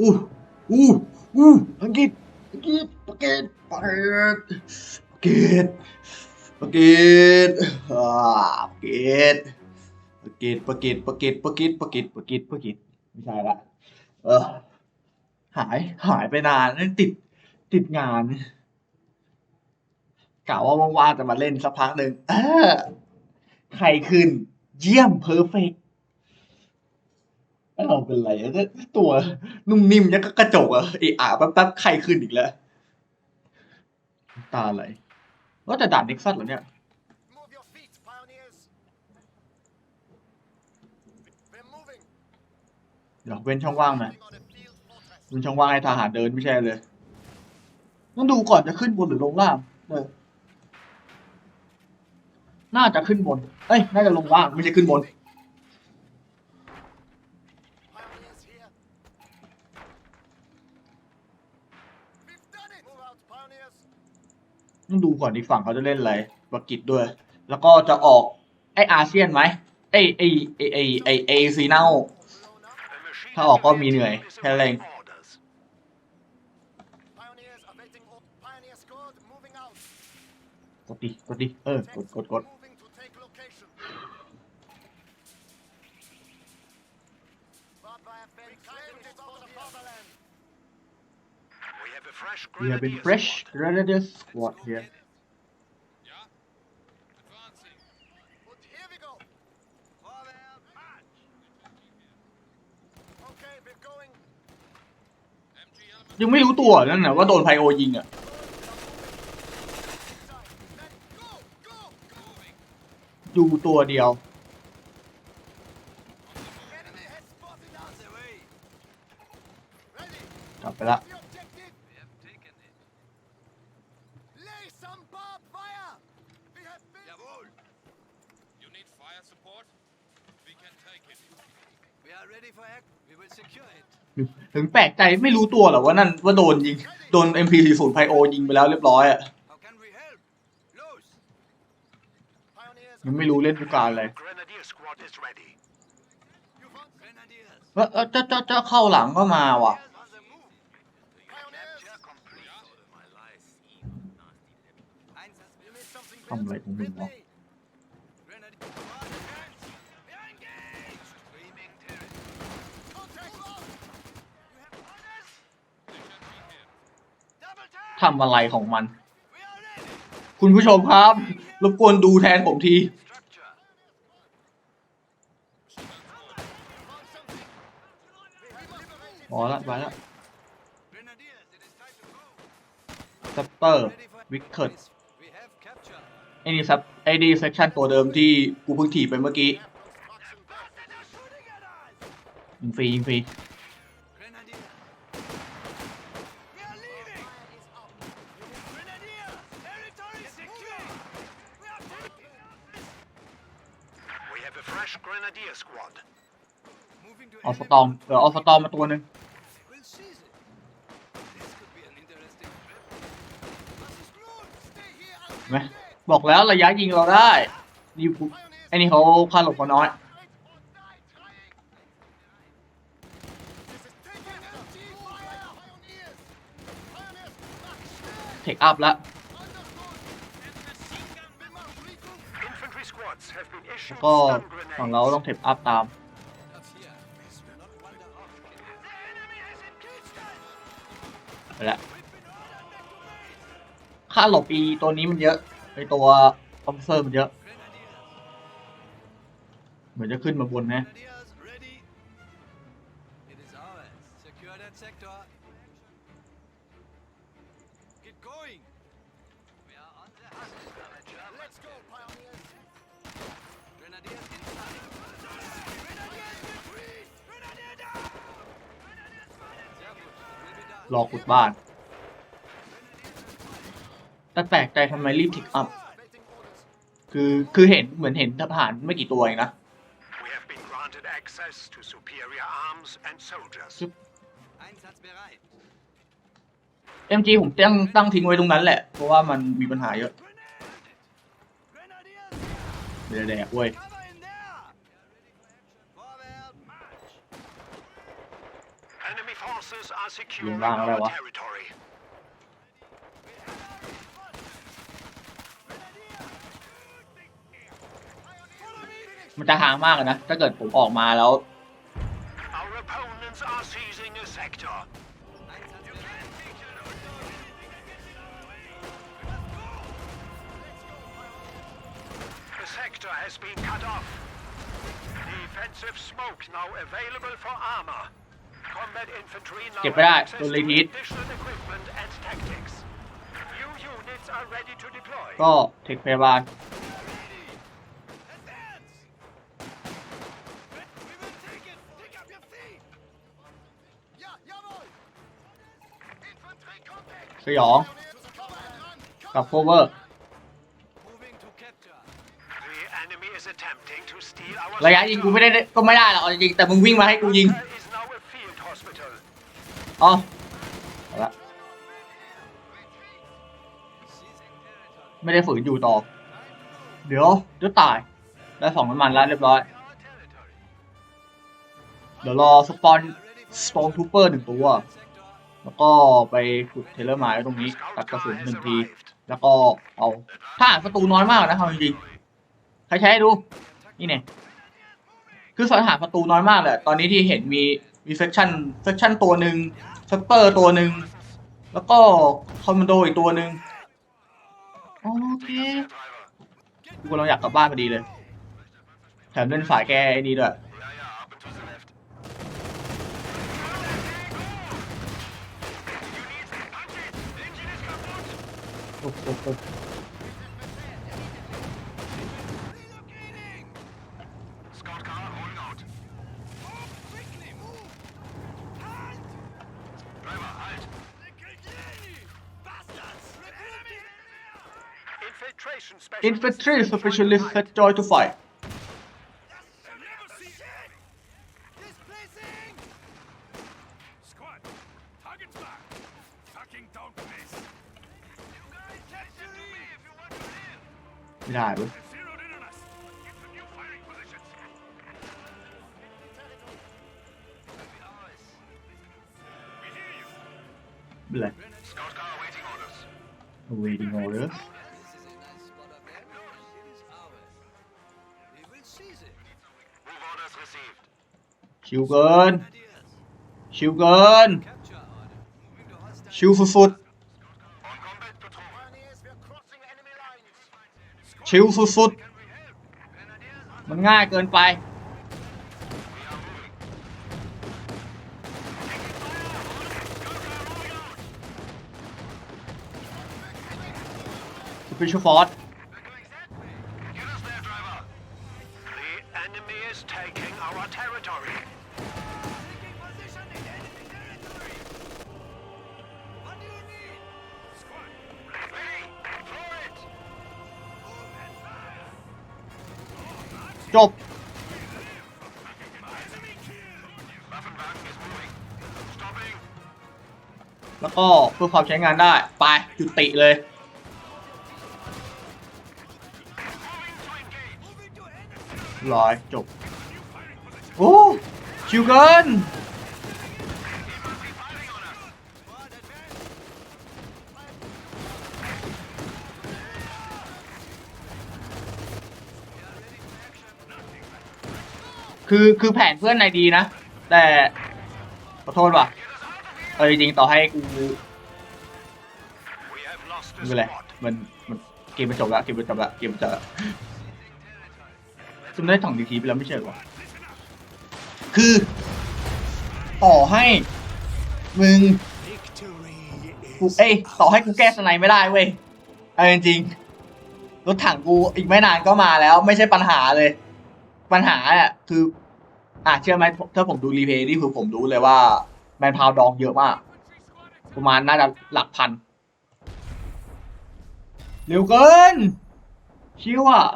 อู้อู้อู้อังกฤษอังกฤษประเกตประเกตประเกตประกตอ่าประเกตประเกตประเกตประเกตประเกตประเกตประเกตประเกตไม่ใช่ละเออหายหายไปนานนั่นติดติดงานกะว่าว่างๆจะมาเล่นสักพักหนึ่งใครขึ้น เยี่ยมเพอร์เฟกต์ เราเป็นไรตัวนุ่มนิ่มยังก็กระจกอะเออะแป๊บๆใครขึ้นอีกแล้ว ตาอะไรว่าแต่ด่านเน็กซัสเหรอเนี่ยเดี๋ยวเว้นช่องว่างหน่อย Moving on a field fortress. เว้นช่องว่างให้ทหารเดินไม่ใช่เลย ต้องดูก่อนจะขึ้นบนหรือลงล่างเออน่าจะขึ้นบน เอ้ย น่าจะลงล่างไม่ใช่ขึ้นบน ต้องดูก่อนอีกฝั่งเขาจะเล่นอะไรปากิจด้วย แล้วก็จะออกไออาเซียนไหมไอไอไอไอไอเอซีเนาถ้าออกก็มีเหนื่อยแค่แรงกดดิกดดิเออกดกดกด We have a fresh We have been grenadier fresh squad. grenadier squad here. Und here we go. Vorwärts. March. Okay, we're going. ยังไม่รู้ตัวนั่นน่ะว่าโดนไพโอยิงอ่ะ Then go, go, go. ดูตัวเดียว Enemy has spotted us. Away. Ready. กลับไปละ ถึงแปลกใจไม่รู้ตัวหรอว่านั่นว่าโดนยิง โดน MP40 ไพโอยิงไปแล้วเรียบร้อยอะ How can we help? Loose. Pioneers. ยังไม่รู้เล่นผู้การอะไร Grenadier squad is ready. You want grenadiers? ว่าเออจะจะจะเข้าหลังก็มาว่ะ On the move. Pioneers. My life. Einsatz. You need something ทำอะไร built? ของมึง With วะ ทำอะไรของมัน คุณผู้ชมครับ รบกวนดูแทนผมที อ๋อละไปละซัปเปอร์วิกเกิร์ดไอ้นี่ซับไอ้นี่เซกชันตัวเดิมที่กูเพิ่งถีบไปเมื่อกี้ยิงฟรียิงฟรี Grenadier. We are leaving. Grenadier. Territory secure. We are taking. We have a fresh grenadier squad. Moving to เอาสตอมเออเอาสตอมมาตัวหนึ่ง We'll seize it. This could be an interesting trip. Was ist los? Stay here ไหม until dead. บอกแล้วระยะยิงเราได้นี่กูไอ้นี่เขาค่าหลบเขาน้อย Fight or die trying. This is taking MG fire. Pioneers. Pioneers. March. เทคอัพแล้ว Infantry squads have been แล้วก็ฝั่งเราต้องเทคอัพตามไปแล้วค่าหลบปีตัวนี้มันเยอะไอตัวคอมเซอร์มันเยอะ เหมือนจะขึ้นมาบนนะ Grenadiers ready. It is ours. Secure that sector. Get going. We are on the hunt. Let's go, pioneers. Grenadiers inside. Grenadiers retreat. Grenadier down. Grenadiers spotted. Sehr gut. Will be done. รอขุดบ้าน แต่แปลกใจทำไมรีบเทคอัพ Waiting orders. คือคือเห็นเหมือนเห็นทหารไม่กี่ตัวเองนะ We have been granted access to superior arms and soldiers. Einsatzbereit. MG ผมตั้งตั้งทิ้งไว้ตรงนั้นแหละ เพราะว่ามันมีปัญหาเยอะ Grenadiers. เดี๋ยวแดกเว้ย Cover in there. Vorwärts. March. Enemy forces are securing Yung lang, our dalawa. territory. มันจะห่างมากเลยนะ ถ้าเกิดผมออกมาแล้ว has been cut off. Defensive smoke now available for armor. Combat infantry now เก็บไม่ได้ have access โดน to รีทีส additional equipment and tactics. New units are ready to deploy. ก็เทคพยาบาล We will take it! Pick up your feet! Ja, jawohl! Infanterie Contact! สยอง Cover and run! กับโคเวอร์ ระยะยิงกูไม่ได้ก็ไม่ได้หรอกเอาจริงๆแต่มึงวิ่งมาให้กูยิงอ๋อเอาละไม่ได้ฝืนอยู่ต่อ เดี๋ยวเดี๋ยวตาย ได้สองน้ำมันแล้วเรียบร้อย เดี๋ยวรอสปอนสปอนทูเปอร์หนึ่งตัว แล้วก็ไปขุดเทเลอร์ไม้ตรงนี้ตัดกระสุนหนึ่งที แล้วก็เอาถ้าหากศัตรูน้อยมากนะเอาจริงๆใครใช้ดู นี่เนี่ย คือสังหารศัตรูน้อยมากเลยตอนนี้ที่เห็นมีมีเซ c ชันเซ c ชันตัวหนึ่งสเปอร์ตัวหนึ่งแล้วก็คอมมานโดอีกตัวหนึ่งโอเคกูกำลังอยากกลับบ้านพอดีเลย แถมเล่นฝ่ายแกไอ้นี่ด้วย Yeah, yeah, up and to the left. Engine is kaputt! โอ้โห me if you want to live! ไม่ได้เว้ย They're zeroed in on us. Get to new firing positions. Ours. We hear you. ไม่เป็นไร Scout car awaiting orders. waiting orders ชิวเกิน ชิวเกิน ชิวฟุดชิวฟุดๆมันง่ายเกินไปฟิชฟอร์ด enemy is taking our territory. taking position in enemy territory. What do you need? Squad, Ready. Throw it. Move and fire. จบ Waffenwagen is moving. Stopping. แล้วก็เพื่อความใช้งานได้ ไปจุติเลย ร้อยจบ โอ้ชิวเกิน Squad advance. คือคือแผนเพื่อนนายดีนะ แต่ขอโทษว่ะเออจริงๆต่อให้กู We have lost ไม่ the เป็นไร squad. มันมันเกมมันจบแล้วเกมมันจบแล้วเกมมันจบแล้ว คุณได้ถ่องดีทีไปแล้วไม่ใช่เหรอคือ ต่อให้มึงกูเอ้ยต่อให้กูแก้สไนไม่ได้เว้ยเอาจริงๆรถถังกูอีกไม่นานก็มาแล้ว ไม่ใช่ปัญหาเลย ปัญหาอะคืออะเชื่อไหมถ้าผมดูรีเพย์นี่คือผมรู้เลยว่า แมนพาวดองเยอะมาก ประมาณน่าจะหลักพัน เร็วเกินชิวอะ